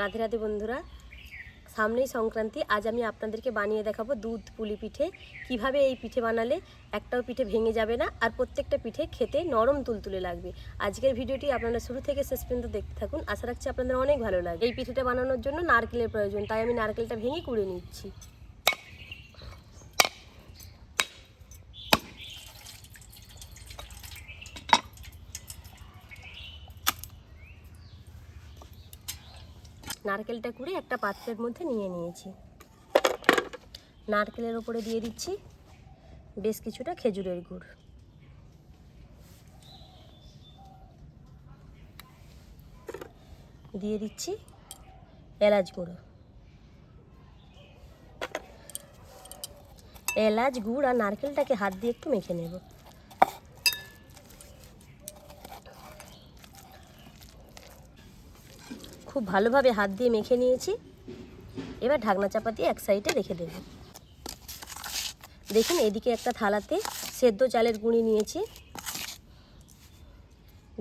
রাধে রাধে বন্ধুরা, সামনেই সংক্রান্তি, আজ আমি আপনাদেরকে বানিয়ে দেখাবো দুধ পুলি পিঠে। কীভাবে এই পিঠে বানালে একটাও পিঠে ভেঙে যাবে না, আর প্রত্যেকটা পিঠে খেতে নরম তুলতুলে লাগবে। আজকের ভিডিওটি আপনারা শুরু থেকে শেষ পর্যন্ত দেখতে থাকুন। আশা রাখছি আপনাদের অনেক ভালো লাগে এই পিঠেটা বানানোর জন্য নারকেলের প্রয়োজন, তাই আমি নারকেলটা ভেঙে কুড়ে নিচ্ছি। নারকেলটা কুড়ে একটা পাত্রের মধ্যে নিয়ে নিয়েছি। নারকেলের ওপরে দিয়ে দিচ্ছি বেশ কিছুটা খেজুরের গুড়। দিয়ে দিচ্ছি এলাচ গুঁড়ো। এলাচ গুড় আর নারকেলটাকে হাত দিয়ে একটু মেখে নেব। খুব ভালোভাবে হাত দিয়ে মেখে নিয়েছি। এবার ঢাকনা চাপা দিয়ে এক সাইডে রেখে দেব। দেখুন, এদিকে একটা থালাতে সেদ্ধ চালের গুঁড়ি নিয়েছি।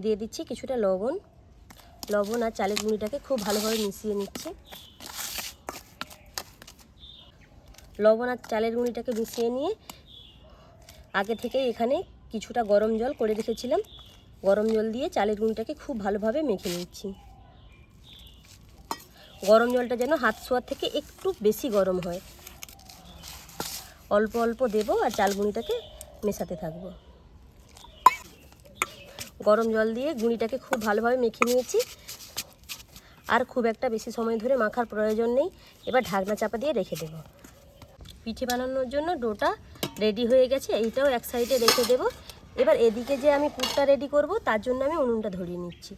দিয়ে দিচ্ছি কিছুটা লবণ। লবণ আর চালের গুঁড়িটাকে খুব ভালোভাবে মিশিয়ে নিচ্ছি। লবণ আর চালের গুঁড়িটাকে মিশিয়ে নিয়ে আগে থেকেই এখানে কিছুটা গরম জল করে রেখেছিলাম। গরম জল দিয়ে চালের গুঁড়িটাকে খুব ভালোভাবে মেখে নিচ্ছি। গরম জলটা যেন হাত শোয়ার থেকে একটু বেশি গরম হয়। অল্প অল্প দেবো আর চাল গুঁড়িটাকে মেশাতে থাকব। গরম জল দিয়ে গুঁড়িটাকে খুব ভালোভাবে মেখে নিয়েছি। আর খুব একটা বেশি সময় ধরে মাখার প্রয়োজন নেই। এবার ঢাকনা চাপা দিয়ে রেখে দেব। পিঠে বানানোর জন্য ডোটা রেডি হয়ে গেছে, এইটাও এক সাইডে রেখে দেব। এবার এদিকে যে আমি পুরটা রেডি করব, তার জন্য আমি উনুনটা ধরিয়ে নিচ্ছি।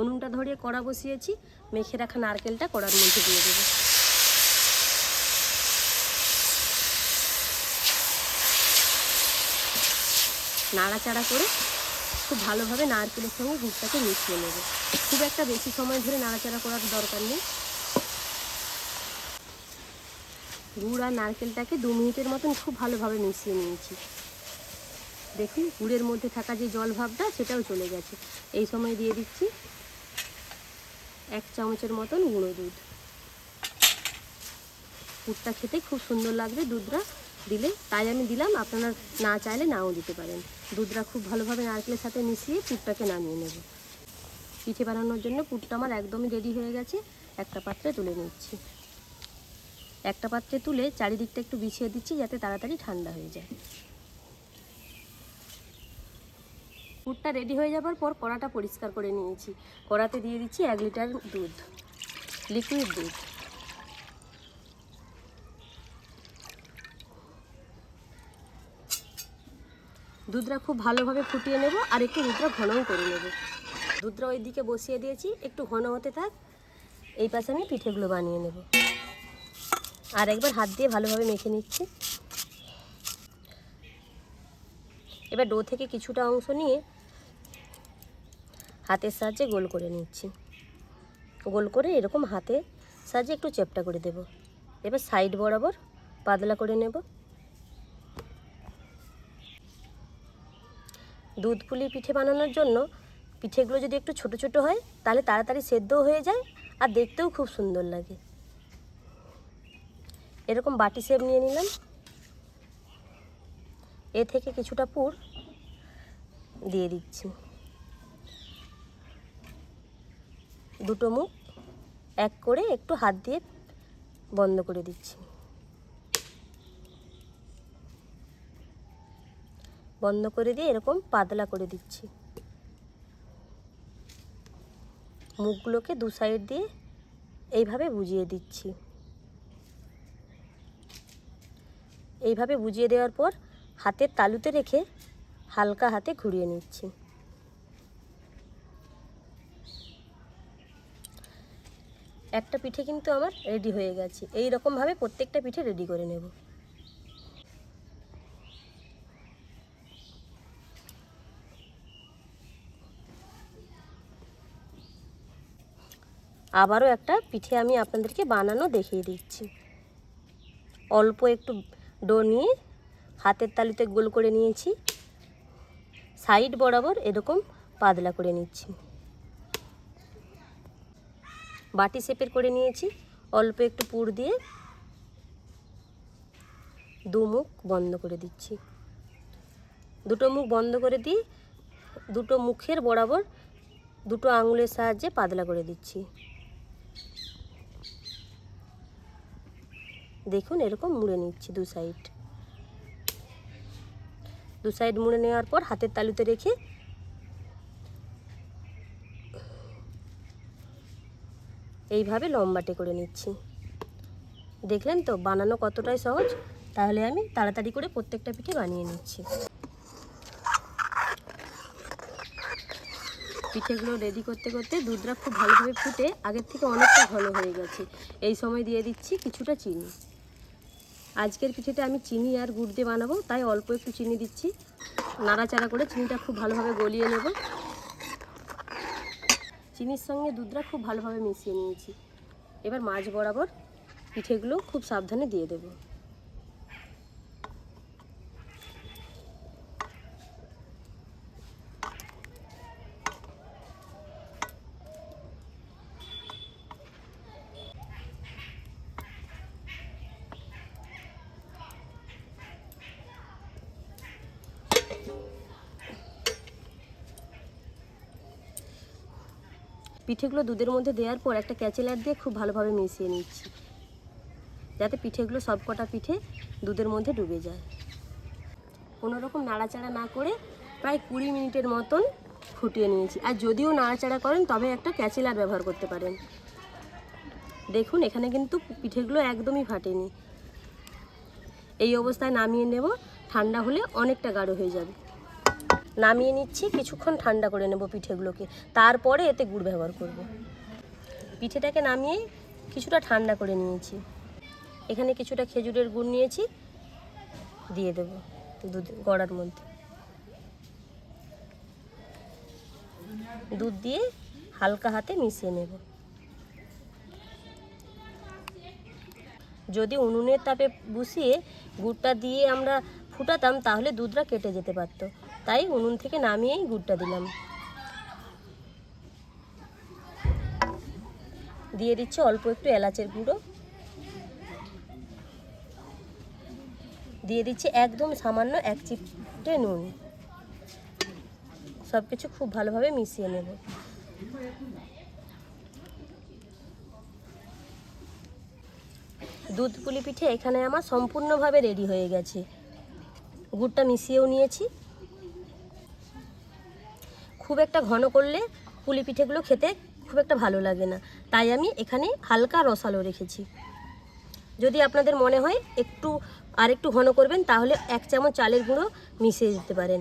উনুনটা ধরিয়ে কড়া বসিয়েছি, মেখে রাখা নারকেলটা কড়ার মধ্যে দিয়ে দেবো। নাড়াচাড়া করে খুব ভালোভাবে নারকেলের সঙ্গে গুড়টাকে মিশিয়ে নেবে। খুব একটা বেশি সময় ধরে নাড়াচাড়া করার দরকার নেই। গুড় আর নারকেলটাকে দু মিনিটের মতন খুব ভালোভাবে মিশিয়ে নিয়েছি। দেখুন, গুড়ের মধ্যে থাকা যে জল ভাবটা সেটাও চলে গেছে। এই সময় দিয়ে দিচ্ছি। এক চামচের মতন গুঁড়ো দুধ। দুধটা খেতে খুব সুন্দর লাগবে দুধটা দিলে। তাই আমি দিলাম, আপনারা না চাইলে নাও দিতে পারেন। দুধটা খুব ভালোভাবে নারকেলের সাথে মিশিয়ে পুরটাকে নামিয়ে নেব। পিঠে বানানোর জন্য পুরটা আমার একদমই রেডি হয়ে গেছে। একটা পাত্রে তুলে নিচ্ছি। একটা পাত্রে তুলে চারিদিকটা একটু বিছিয়ে দিচ্ছি যাতে তাড়াতাড়ি ঠান্ডা হয়ে যায়। পুরটা রেডি হয়ে যাবার পর কড়াটা পরিষ্কার করে নিয়েছি। কড়াতে দিয়ে দিচ্ছি এক লিটার দুধ লিকুইড দুধ। দুধটা খুব ভালোভাবে ফুটিয়ে নেব আর একটু দুধটা ঘনও করে নেব। দুধটা ওই দিকে বসিয়ে দিয়েছি, একটু ঘন হতে থাক। এই পাশে আমি পিঠেগুলো বানিয়ে নেব। আর একবার হাত দিয়ে ভালোভাবে মেখে নিচ্ছি। এবার ডো থেকে কিছুটা অংশ নিয়ে হাতের সাহায্যে গোল করে নিচ্ছি। গোল করে এরকম হাতে সাহায্যে একটু চেপটা করে দেব। এবার সাইড বরাবর পাতলা করে নেব। দুধ পুলি পিঠে বানানোর জন্য পিঠেগুলো যদি একটু ছোট ছোট হয়, তাহলে তাড়াতাড়ি সেদ্ধও হয়ে যায় আর দেখতেও খুব সুন্দর লাগে। এরকম বাটি শেপ নিয়ে নিলাম। এ থেকে কিছুটা পুর দিয়ে দিচ্ছি। দুটো মুখ এক করে একটু হাত দিয়ে বন্ধ করে দিচ্ছি। বন্ধ করে দিয়ে এরকম পাতলা করে দিচ্ছি। মুখগুলোকে দু সাইড দিয়ে এইভাবে বুঝিয়ে দিচ্ছি। এইভাবে বুঝিয়ে দেওয়ার পর হাতের তালুতে রেখে হালকা হাতে ঘুরিয়ে নিচ্ছি। একটা পিঠে কিন্তু আমার রেডি হয়ে গেছে। এই রকমভাবে প্রত্যেকটা পিঠে রেডি করে নেব। আবারও একটা পিঠে আমি আপনাদেরকে বানানো দেখিয়ে দিচ্ছি। অল্প একটু ডো নিয়ে হাতের তালিতে গোল করে নিয়েছি। সাইড বরাবর এরকম পাতলা করে নিচ্ছি। বাটি শেপের করে নিয়েছি। অল্প একটু পুর দিয়ে দু মুখ বন্ধ করে দিচ্ছি। দুটো মুখ বন্ধ করে দিয়ে দুটো মুখের বরাবর দুটো আঙুলের সাহায্যে পাতলা করে দিচ্ছি। দেখুন এরকম মুড়ে নিচ্ছি দু সাইড। দু সাইড মুড়ে নেওয়ার পর হাতের তালুতে রেখে এইভাবে লম্বাটে করে নিচ্ছি। দেখলেন তো, বানানো কতটাই সহজ? তাহলে আমি তাড়াতাড়ি করে প্রত্যেকটা পিঠে বানিয়ে নিচ্ছি। পিঠেগুলো রেডি করতে করতে দুধটা খুব ভালোভাবে ফুটে আগের থেকে অনেকটা ঘন হয়ে গেছে। এই সময় দিয়ে দিচ্ছি কিছুটা চিনি। আজকের পিঠেটা আমি চিনি আর গুড় দিয়ে বানাবো, তাই অল্প একটু চিনি দিচ্ছি। নাড়াচাড়া করে চিনিটা খুব ভালোভাবে গলিয়ে নেব। চিনির সঙ্গে দুধটা খুব ভালোভাবে মিশিয়ে নিয়েছি। এবার মাছ বরাবর পিঠেগুলো খুব সাবধানে দিয়ে দেবো। পিঠেগুলো দুধের মধ্যে দেওয়ার পর একটা ক্যাচেলার দিয়ে খুব ভালোভাবে মিশিয়ে নিচ্ছি। যাতে পিঠেগুলো সব কটা পিঠে দুধের মধ্যে ডুবে যায়। কোনো রকম নাড়াচাড়া না করে প্রায় কুড়ি মিনিটের মতন ফুটিয়ে নিয়েছি। আর যদিও নাড়াচাড়া করেন, তবে একটা ক্যাচেলার ব্যবহার করতে পারেন। দেখুন, এখানে কিন্তু পিঠেগুলো একদমই ফাটেনি। এই অবস্থায় নামিয়ে নেব। ঠান্ডা হলে অনেকটা গাঢ় হয়ে যাবে। নামিয়ে নিচ্ছি, কিছুক্ষণ ঠান্ডা করে নেব পিঠেগুলোকে। তারপরে এতে গুড় ব্যবহার করব। পিঠেটাকে নামিয়ে কিছুটা ঠান্ডা করে নিয়েছি। এখানে কিছুটা খেজুরের গুড় নিয়েছি, দিয়ে দেব দুধ, গড়ার মধ্যে। দুধ দিয়ে হালকা হাতে মিশিয়ে নেব। যদি উনুনের তাপে বসিয়ে গুড়টা দিয়ে আমরা ফুটাতাম, তাহলে দুধটা কেটে যেতে পারতো। তাই উনুন থেকে নামিয়েই গুড়টা দিলাম। দিয়ে দিচ্ছি অল্প একটু এলাচের গুঁড়ো। দিয়ে দিচ্ছি একদম সামান্য এক চিপটে নুন। সব কিছু খুব ভালোভাবে মিশিয়ে নেব। দুধ পুলি পিঠে এখানে আমার সম্পূর্ণভাবে রেডি হয়ে গেছে। গুড়টা মিশিয়েও নিয়েছি। খুব একটা ঘন করলে পুলি পিঠেগুলো খেতে খুব একটা ভালো লাগে না। তাই আমি এখানে হালকা রসালো রেখেছি। যদি আপনাদের মনে হয় একটু আর একটু ঘন করবেন, তাহলে এক চামচ চালের গুঁড়ো মিশিয়ে দিতে পারেন।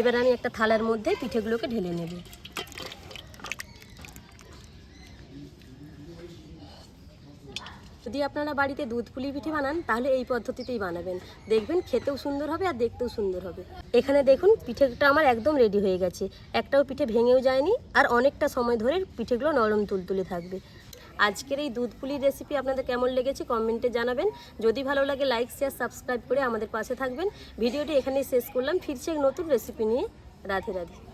এবার আমি একটা থালার মধ্যে পিঠেগুলোকে ঢেলে নেব। যদি আপনারা বাড়িতে দুধ পুলি পিঠে বানান, তাহলে এই পদ্ধতিতেই বানাবেন। দেখবেন খেতেও সুন্দর হবে আর দেখতেও সুন্দর হবে। এখানে দেখুন, পিঠেটা আমার একদম রেডি হয়ে গেছে। একটাও পিঠে ভেঙেও যায়নি, আর অনেকটা সময় ধরে পিঠেগুলো নরম তুলতুলে থাকবে। আজকের এই দুধ পুলির রেসিপি আপনাদের কেমন লেগেছে কমেন্টে জানাবেন। যদি ভালো লাগে লাইক শেয়ার সাবস্ক্রাইব করে আমাদের পাশে থাকবেন। ভিডিওটি এখানেই শেষ করলাম। ফিরছে এক নতুন রেসিপি নিয়ে। রাধে রাধে।